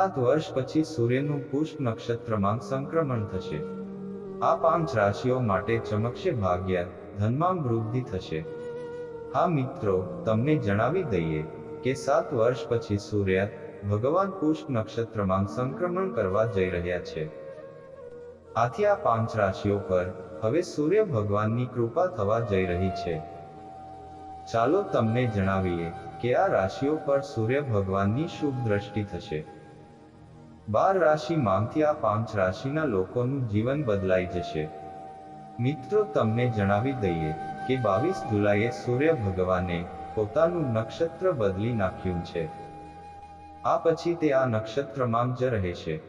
સાત વર્ષ પછી સૂર્યનું પુષ્પ નક્ષત્રમાં સંક્રમણ થશે. આ પાંચ રાશિઓ માટે ચમકશે ભાગ્યા, ધનમાં વૃદ્ધિ થશે. હા મિત્રો, તમને જણાવી દઈએ કે સાત વર્ષ પછી સૂર્ય ભગવાન પુષ્પ નક્ષત્રમાં સંક્રમણ કરવા જઈ રહ્યા છે. આથી આ પાંચ રાશિઓ પર હવે સૂર્ય ભગવાનની કૃપા થવા જઈ રહી છે. ચાલો તમને જણાવીએ કે આ રાશિઓ પર સૂર્ય ભગવાનની શુભ દ્રષ્ટિ થશે. બાર રાશિમાંથી આ પાંચ રાશિના લોકોનું જીવન બદલાઈ જશે. મિત્રો, તમને જણાવી દઈએ કે બાવીસ જુલાઈએ સૂર્ય ભગવાને પોતાનું નક્ષત્ર બદલી નાખ્યું છે. આ પછી તે આ નક્ષત્રમાં જ રહેશે.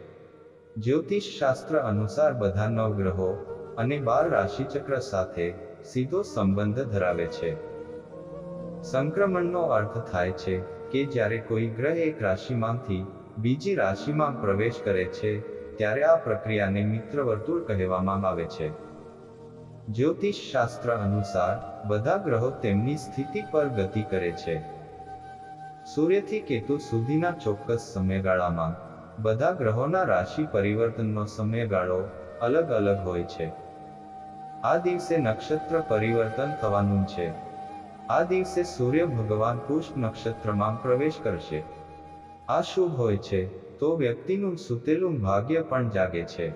જ્યોતિષ શાસ્ત્ર અનુસાર બધા નવગ્રહો અને બાર રાશિચક્ર સાથે સીધો સંબંધ ધરાવે છે. સંક્રમણનો અર્થ થાય છે કે જ્યારે કોઈ ગ્રહ એક રાશિમાંથી બીજી રાશિમાં પ્રવેશ કરે છે, ત્યારે આ પ્રક્રિયાને મિત્ર વર્તુળ કહેવામાં આવે છે. જ્યોતિષ શાસ્ત્ર અનુસાર, બધા ગ્રહો તેમની સ્થિતિ પર ગતિ કરે છે. સૂર્યથી કેતુ સુધીના ચોક્કસ સમયગાળામાં, બધા ગ્રહોના રાશિ પરિવર્તનનો સમયગાળો અલગ અલગ હોય છે. આ દિવસે નક્ષત્ર પરિવર્તન થવાનું છે. આ દિવસે સૂર્ય ભગવાન પુષ્પ નક્ષત્રમાં પ્રવેશ કરશે. આ શુભ હોય છે, તો વ્યક્તિનું સુતેલું ભાગ્ય પણ જાગે છે.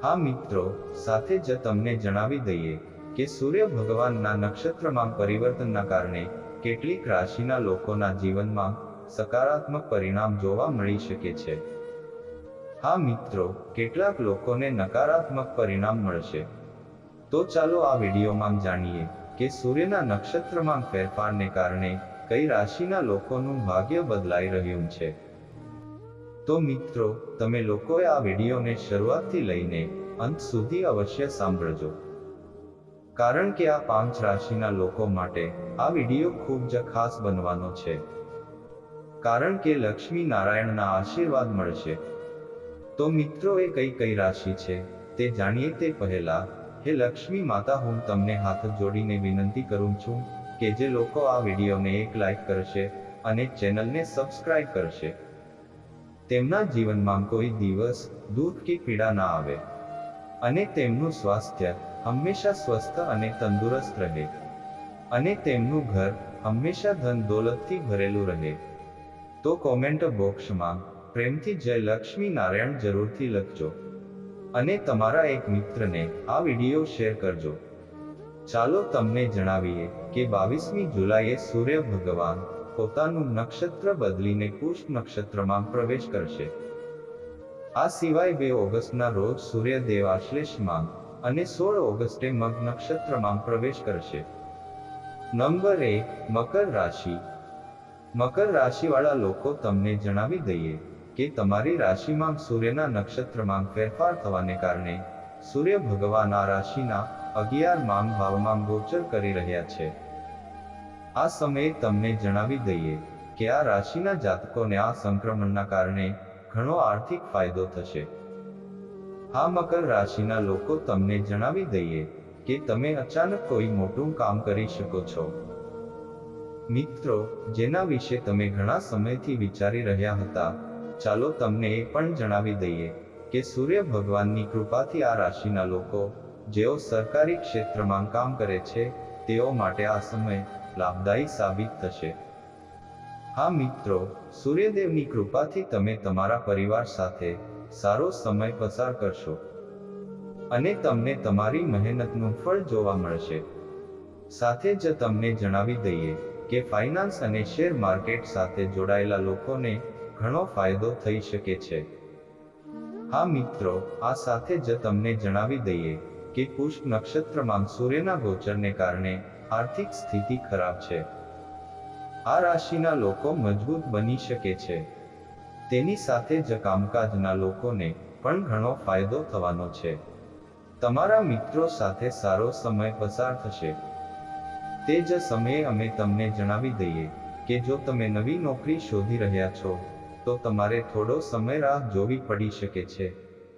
હા મિત્રો, સાથે જ તમને જણાવી દઈએ કે સૂર્ય ભગવાનના નક્ષત્રમાં પરિવર્તનના કારણે કેટલીક રાશિના લોકોના જીવનમાં સકારાત્મક પરિણામ જોવા મળી શકે છે. હા મિત્રો, કેટલાક લોકોને નકારાત્મક પરિણામ મળશે. તો ચાલો આ વિડીયોમાં જાણીએ કે સૂર્યના નક્ષત્રમાં ફેરફારને કારણે કઈ રાશિના લોકોનું ભાગ્ય બદલાઈ રહ્યું છે? તો મિત્રો, તમે લોકોએ આ વિડીયોને શરૂઆતથી લઈને અંત સુધી અવશ્ય સાંભળજો. કારણ કે આ પાંચ રાશિના લોકો માટે આ વીડિયો ખૂબ જ ખાસ બનવાનો છે. કારણ કે લક્ષ્મી નારાયણના આશીર્વાદ મળશે. તો મિત્રો, એ કઈ કઈ રાશિ છે? તે જાણીએ તે પહેલા, હે લક્ષ્મી માતા, હું તમને હાથ જોડીને વિનંતી કરું છું કે જે લોકો આ વિડીયોને એક લાઈક કરશે અને ચેનલને સબસ્ક્રાઇબ કરશે. તેમના જીવનમાં કોઈ દિવસ દુઃખ કે પીડા ના આવે. અને તેમનું સ્વાસ્થ્ય હંમેશા સ્વસ્થ અને તંદુરસ્ત રહે. અને તેમનું ઘર હંમેશા ધન દોલતથી ભરેલું રહે. તો કોમેન્ટ બોક્સમાં પ્રેમથી જય લક્ષ્મી નારાયણ જરૂરથી લખજો. અને તમારા એક મિત્રને આ વીડિયો શેર કરજો. ચાલો તમને જણાવીએ કે બાવીસમી જુલાઈએ સૂર્ય ભગવાન પોતાનું નક્ષત્ર બદલીને પુષ્પ નક્ષત્રમાં પ્રવેશ કરશે. આ સિવાય બે ઓગસ્ટના રોજ સૂર્યદેવ આશ્લેષમાં અને સોળ ઓગસ્ટે મગ નક્ષત્રમાં પ્રવેશ કરશે. નંબર એક, મકર રાશિ. મકર રાશિવાળા લોકો તમને જણાવી દઈએ કે તમારી રાશિમાં સૂર્યના નક્ષત્રમાં ફેરફાર થવાને કારણે સૂર્ય ભગવાન આ રાશિના અગિયાર માંગ ભાવમાં ગોચર કરી રહ્યા છે. આ સમયે તમને જણાવી દઈએ કે આ રાશિના જાતકોને આ સંક્રમણના કારણે ઘણો આર્થિક ફાયદો થશે. હા, મકર રાશિના લોકો, તમને જણાવી દઈએ કે તમે અચાનક કોઈ મોટું કામ કરી શકો છો. મિત્રો, જેના વિશે તમે ઘણા સમયથી વિચારી રહ્યા હતા, ચાલો તમને એ પણ જણાવી દઈએ કે સૂર્ય ભગવાનની કૃપાથી આ રાશિના લોકો, જેઓ સરકારી ક્ષેત્રમાં કામ કરે છે, તેઓ માટે આ સમય લાભદાયી સાબિત થશે. હા મિત્રો, સૂર્યદેવની કૃપાથી તમે તમારા પરિવાર સાથે સારો સમય પસાર કરશો. અને તમને તમારી મહેનતનું ફળ જોવા મળશે. સાથે જ તમને જણાવી દઈએ કે ફાઇનાન્સ અને શેર માર્કેટ સાથે જોડાયેલા લોકોને ઘણો ફાયદો થઈ શકે છે. હા મિત્રો, આ સાથે જ તમને જણાવી દઈએ કે પુષ્પ નક્ષત્રમાં સૂર્યના ગોચરને કારણે આર્થિક સ્થિતિ ખરાબ છે. આ રાશિના લોકો મજબૂત બની શકે છે. તેની સાથે જ કામકાજના લોકોને પણ ઘણો ફાયદો થવાનો છે. તમારા મિત્રો સાથે સારો સમય પસાર થશે. તે જ સમયે અમે તમને જણાવી દઈએ કે જો તમે નવી નોકરી શોધી રહ્યા છો, તો તમારે થોડો સમય રાહ જોવી પડી શકે છે.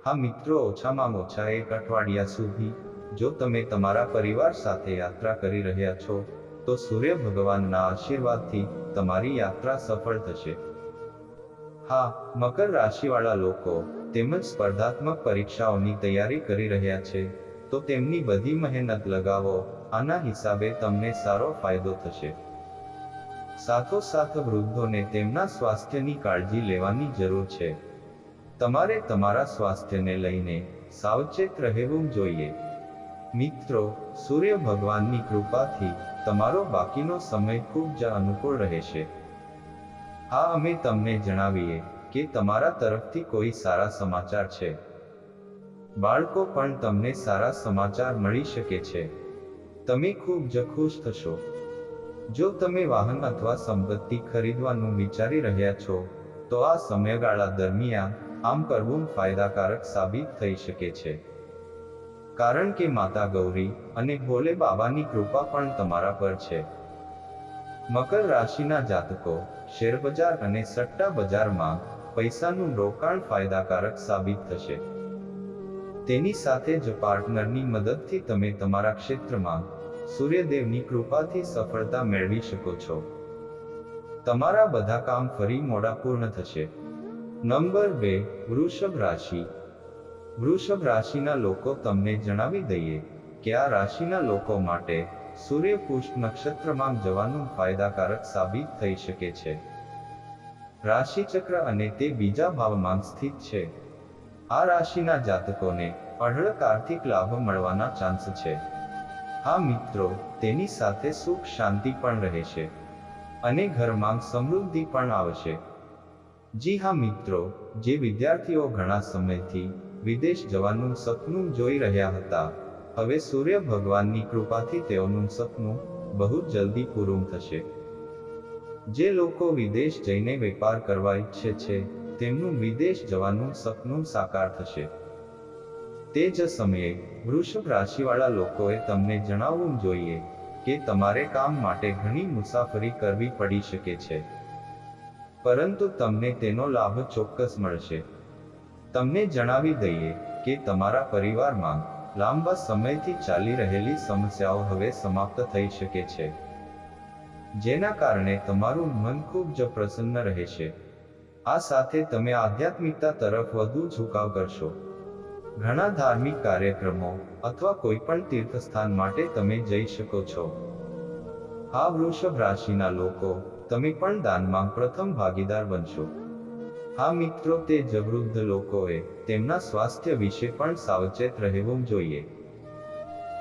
હા મિત્રો, ઓછામાં ઓછા એક અઠવાડિયા સુધી જો તમે તમારા પરિવાર સાથે યાત્રા કરી રહ્યા છો, તો સૂર્ય ભગવાનના આશીર્વાદથી તમારી યાત્રા સફળ થશે. હા, મકર રાશિવાળા લોકો તેમજ સ્પર્ધાત્મક પરીક્ષાઓની તૈયારી કરી રહ્યા છે, તો તેમની બધી મહેનત લગાવો, આના હિસાબે તમને સારો ફાયદો થશે. સાથોસાથ વૃદ્ધોને તેમના સ્વાસ્થ્યની કાળજી લેવાની જરૂર છે. તમારે તમારા સ્વાસ્થ્યને લઈને સાવચેત રહેવું જોઈએ. મિત્રો, સૂર્ય ભગવાનની કૃપાથી તમારો બાકીનો સમય ખૂબ જ અનુકૂળ રહેશે હા, અમે તમને જણાવીએ કે તમારા તરફથી કોઈ સારા સમાચાર છે. બાળકો, પણ તમને સારા સમાચાર મળી શકે છે. તમે ખૂબ જ ખુશ થશો. જો તમે વાહન અથવા સંપત્તિ ખરીદવાનું વિચારી રહ્યા છો, તો આ સમયગાળા દરમિયાન આમ કરવું ફાયદાકારક સાબિત થઈ શકે છે. કારણ કે માતા ગૌરી અને ભોલે બાબાની કૃપા પણ તમારા પર છે. મકર રાશિના જાતકો શેરબજાર અને સટ્ટા બજારમાં પૈસાનું રોકાણ ફાયદાકારક સાબિત થશે. તેની સાથે જ પાર્ટનરની મદદથી તમે તમારા ક્ષેત્રમાં સૂર્યદેવની કૃપાથી સફળતા મેળવી શકો છો. તમારા બધા કામ ફરી મોડા પૂર્ણ થશે. નંબર બે, વૃષભ રાશિ. વૃષભ રાશિના લોકો તમને જણાવી દઈએ કે આ રાશિના લોકો માટે સૂર્ય પુષ્પ નક્ષત્રમાં જવાનું ફાયદાકારક સાબિત થઈ શકે છે. રાશિચક્ર અને તે બીજા ભાવમાં સ્થિત છે. આ રાશિના જાતકોને અઢળક આર્થિક લાભ મળવાના ચાન્સ છે. હા મિત્રો, તેની સાથે સુખ શાંતિ પણ રહેશે અને ઘરમાં સમૃદ્ધિ પણ આવશે. જી હા મિત્રો, જે વિદ્યાર્થીઓ ઘણા સમયથી વિદેશ જવાનું સપનું જોઈ રહ્યા હતા. હવે સૂર્ય ભગવાનની કૃપાથી તેઓનું સપનું બહુ જલ્દી પૂરું થશે. જે લોકો વિદેશ જઈને વેપાર કરવા ઈચ્છે છે, તેમનું વિદેશ જવાનું સપનું સાકાર થશે. તે જ સમયે, વૃષભ રાશિવાળા લોકોએ તમને જણાવવું જોઈએ કે તમારે કામ માટે ઘણી મુસાફરી કરવી પડી શકે છે. પરંતુ તમને તેનો લાભ ચોક્કસ મળશે. તમને જણાવી દઈએ કે તમારા પરિવારમાં લાંબા સમયથી ચાલી રહેલી સમસ્યાઓ હવે સમાપ્ત થઈ શકે છે. જેના કારણે તમારું મન ખૂબ જ પ્રસન્ન રહેશે આ સાથે તમે આધ્યાત્મિકતા તરફ વધુ ઝુકાવ કરશો. ઘણા ધાર્મિક કાર્યક્રમો અથવા કોઈ પણ તીર્થસ્થાન માટે તમે જઈ શકો છો. આ વૃષભ રાશિના લોકો, તમે પણ દાનમાં પ્રથમ ભાગીદાર બનશો. હા મિત્રો, તે જ લોકોએ તેમના સ્વાસ્થ્ય વિશે પણ સાવચેત રહેવું જોઈએ.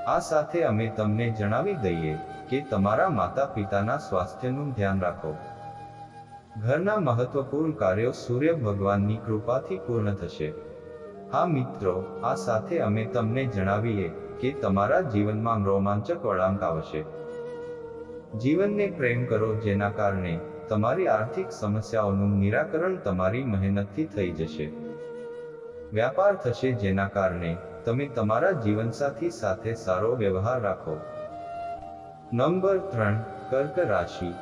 આ સાથે અમે તમને જણાવી દઈએ કે તમારા માતા પિતાના સ્વાસ્થ્યનું ધ્યાન રાખો. ઘરના મહત્વપૂર્ણ કાર્યો સૂર્ય ભગવાનની કૃપાથી પૂર્ણ થશે. હા મિત્રો, આ સાથે અમે તમને જણાવીએ કે તમારા જીવનમાં રોમાંચક વળાંક આવશે. જીવનને પ્રેમ કરો જેના કારણે તમારી આર્થિક સમસ્યાઓનું નિરાકરણ તમારી મહેનતથી થઈ જશે. વ્યાપાર થશે જેના કારણે તમે તમારા જીવનસાથી સાથે સારો વ્યવહાર રાખો. નંબર ત્રણ, કર્ક રાશિ.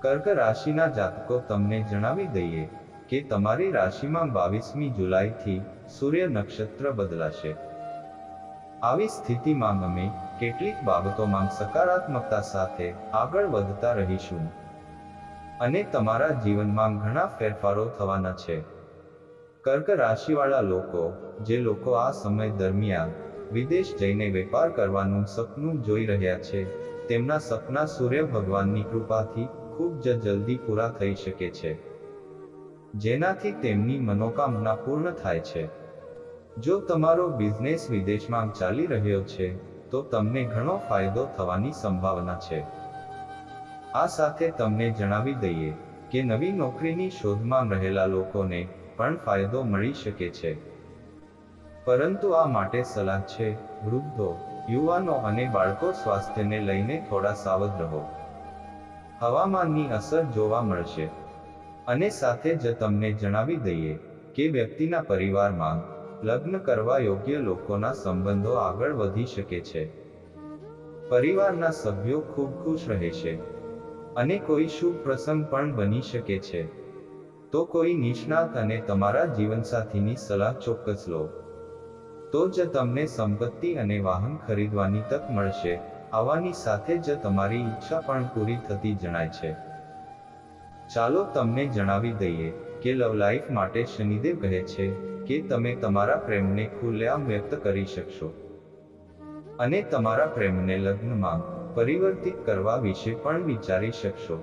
કર્ક રાશિના જાતકો તમને જણાવી દઈએ કે તમારી રાશિમાં બાવીસમી જુલાઈથી સૂર્ય નક્ષત્ર બદલાશે. આવી સ્થિતિમાં અમે કેટલીક બાબતોમાં સકારાત્મકતા સાથે આગળ વધતા રહીશું. અને તમારા જીવનમાં ઘણા ફેરફારો થવાના છે. કર્ક રાશિવાળા લોકો, જે લોકો આ સમય દરમિયાન વિદેશ જઈને વેપાર કરવાનું સપનું જોઈ રહ્યા છે, તેમના સપના સૂર્ય ભગવાનની કૃપાથી ખૂબ જ જલ્દી પૂરા થઈ શકે છે. જેનાથી તેમની મનોકામના પૂર્ણ થાય છે. જો તમારો બિઝનેસ વિદેશમાં ચાલી રહ્યો છે, તો તમને ઘણો ફાયદો થવાની સંભાવના છે. આ સાથે તમને જણાવી દઈએ કે નવી નોકરીની શોધમાં રહેલા લોકોને પણ ફાયદો મળી શકે છે. પરંતુ આ માટે સલાહ છે, વૃદ્ધો, યુવાનો અને બાળકો સ્વાસ્થ્યને લઈને થોડા સાવધ રહો. હવામાનની અસર જોવા મળશે. અને સાથે જ તમને જણાવી દઈએ કે વ્યક્તિના પરિવારમાં લગ્ન કરવા યોગ્ય લોકોના સંબંધો આગળ વધી શકે છે. પરિવારના સભ્યો ખૂબ ખુશ રહેશે. અને કોઈ શુભ પ્રસંગ પણ બની શકે છે. તો કોઈ નિષ્ણાત અને તમારા જીવનસાથીની સલાહ ચોક્કસ લો. તો જ તમને સંપત્તિ અને વાહન ખરીદવાની તક મળશે, આવવાની સાથે જ તમારી ઈચ્છા પણ પૂરી થતી જણાય છે. ચાલો તમને જણાવી દઈએ કે લવ લાઈફ માટે શનિદેવ કહે છે કે તમે તમારા પ્રેમને ખુલ્લેઆમ વ્યક્ત કરી શકશો. અને તમારા પ્રેમને લગ્નમાં પરિવર્તિત કરવા વિશે પણ વિચારી શકશો.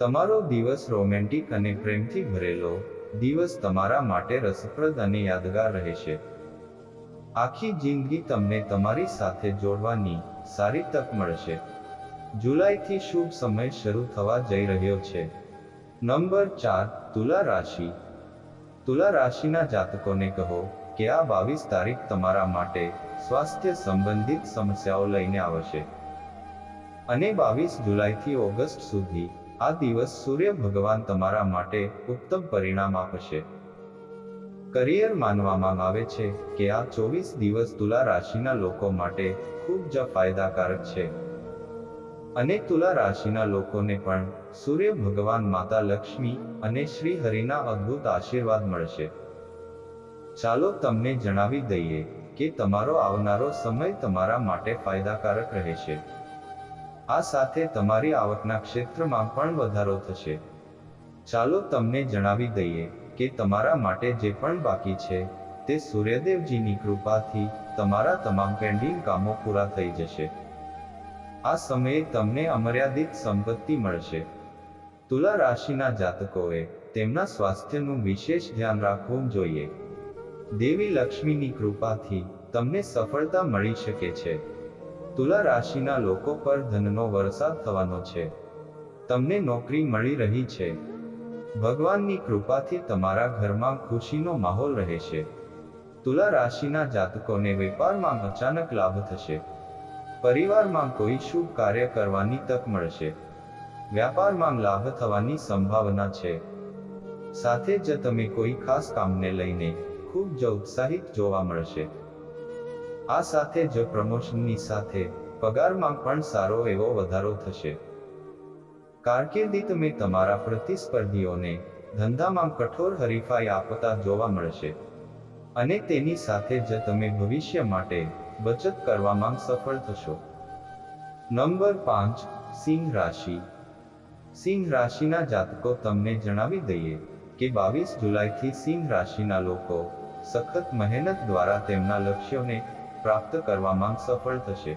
તમારો દિવસ રોમેન્ટિક અને પ્રેમથી ભરેલો દિવસ તમારા માટે રસપ્રદ અને યાદગાર રહેશે. આખી જિંદગી તમને તમારી સાથે જોડવાની સારી તક મળશે. જુલાઈથી શુભ સમય શરૂ થવા જઈ રહ્યો છે. નંબર ચાર, તુલા રાશિ. તુલા રાશિના જાતકોને કહો કે આ બાવીસ તારીખ તમારા માટે સ્વાસ્થ્ય સંબંધિત સમસ્યાઓ લઈને આવશે. અને બાવીસ જુલાઈથી ઓગસ્ટ સુધી આ દિવસ સૂર્ય ભગવાન તમારા માટે ઉત્તમ પરિણામ આપશે. કરિયર માનવામાં આવે છે કે આ ચોવીસ દિવસ તુલા રાશિના લોકો માટે ખૂબ જ ફાયદાકારક છે. અને તુલા રાશિના લોકોને પણ સૂર્ય ભગવાન માતા લક્ષ્મી અને શ્રી હરિના અદ્ભુત આશીર્વાદ મળશે. ચાલો તમને જણાવી દઈએ કે તમારો આવનારો સમય તમારા માટે ફાયદાકારક રહેશે. આ સાથે તમારી આવકના ક્ષેત્રમાં પણ વધારો થશે. ચાલો તમને જણાવી દઈએ કે તમારા માટે જે પણ બાકી છે, તે સૂર્યદેવજીની કૃપાથી તમારા તમામ પેન્ડિંગ કામો પૂરા થઈ જશે. આ સમયે તમને અમર્યાદિત સંપત્તિ મળશે. તુલા રાશિના જાતકોએ તેમના સ્વાસ્થ્યનું વિશેષ ધ્યાન રાખવું જોઈએ. દેવી લક્ષ્મીની કૃપાથી તમને સફળતા મળી શકે છે. તુલા રાશિના લોકો પર ધનનો વરસાદ થવાનો છે. તમને નોકરી મળી રહી છે. ભગવાનની કૃપાથી તમારા ઘરમાં ખુશીનો માહોલ રહેશે તુલા રાશિના જાતકોને વેપારમાં અચાનક લાભ થશે. પરિવારમાં કોઈ શુભ કાર્ય કરવાની તક મળશે. વ્યાપારમાં લાભ થવાની સંભાવના છે. સાથે જ તમે કોઈ ખાસ કામને લઈને ખૂબ જ ઉત્સાહિત જોવા મળશે. આ સાથે જ પ્રમોશનની સાથે પગારમાં પણ સારો એવો વધારો થશે. કારકિર્દી તમે તમારા પ્રતિસ્પર્ધીઓને ધંધામાં કઠોર હરીફાઈ આપતા જોવા મળશે. અને તેની સાથે જ તમે ભવિષ્ય માટે બચત કરવામાં સફળ થશો. નંબર પાંચ, સિંહ રાશિ. સિંહ રાશિના જાતકો તમને જણાવી દઈએ કે બાવીસ જુલાઈથી સિંહ રાશિના લોકો સખત મહેનત દ્વારા તેમના લક્ષ્યોને પ્રાપ્ત કરવામાં સફળ થશે.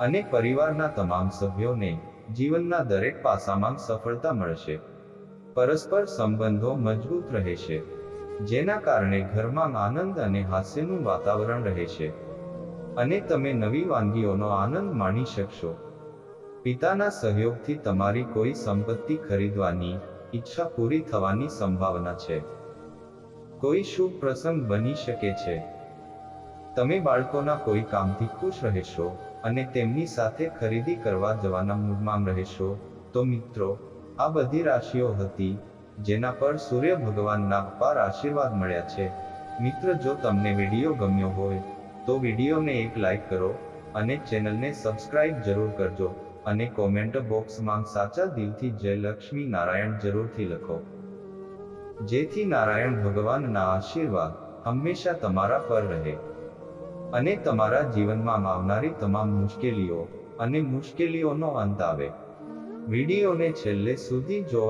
અને પરિવારના તમામ સભ્યોને જીવનના દરેક પાસામાં સફળતા મળશે. પરસ્પર સંબંધો મજબૂત રહેશે, જેના કારણે ઘરમાં આનંદ અને હાસ્યનું વાતાવરણ રહેશે. અને તમે નવી વાનગીઓનો આનંદ માણી શકશો. પિતાના સહયોગથી તમારી કોઈ સંપત્તિ ખરીદવાની ઈચ્છા પૂરી થવાની સંભાવના છે. કોઈ શુભ પ્રસંગ બની શકે છે. તમે બાળકોના કોઈ કામથી ખુશ રહેશો અને તેમની સાથે ખરીદી કરવા જવાના મૂડમાં રહેશો, તો મિત્રો, આ બધી રાશિઓ હતી, જેના પર સૂર્ય ભગવાનના અપાર આશીર્વાદ મળ્યા છે. મિત્ર, જો તમને વીડિયો ગમ્યો હોય, તો વિડીયોને એક લાઈક કરો અને ચેનલને સબસ્ક્રાઇબ જરૂર કરજો અને કોમેન્ટ બોક્સમાં સાચા દિલથી જય લક્ષ્મી નારાયણ જરૂરથી લખો. જેથી નારાયણ ભગવાનના આશીર્વાદ હંમેશા તમારા પર રહે. અને તમારા જીવનમાં આવનારી તમામ મુશ્કેલીઓ અને મુશ્કેલીઓનો અંત આવે. વિડીયોને છેલ્લે સુધી જોવા